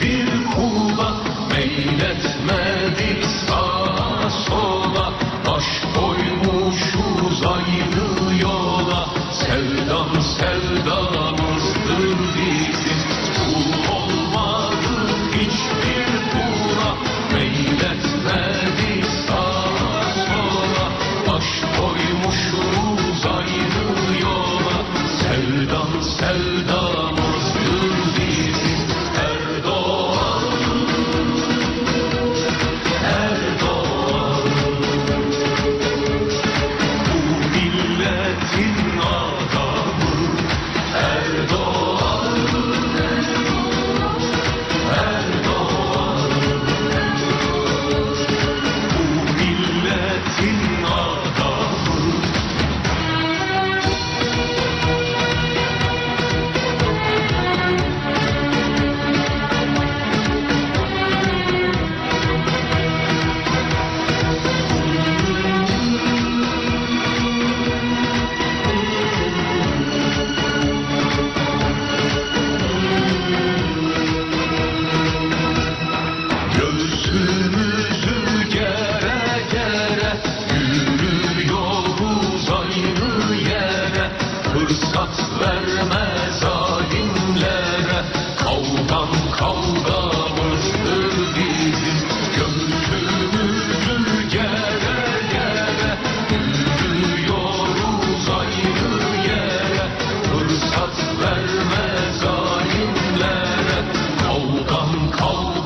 bir kula meyletmedik sağa sola. Baş koymuşuz aynı yola. Sevdam sevdamızdır bizim Oh.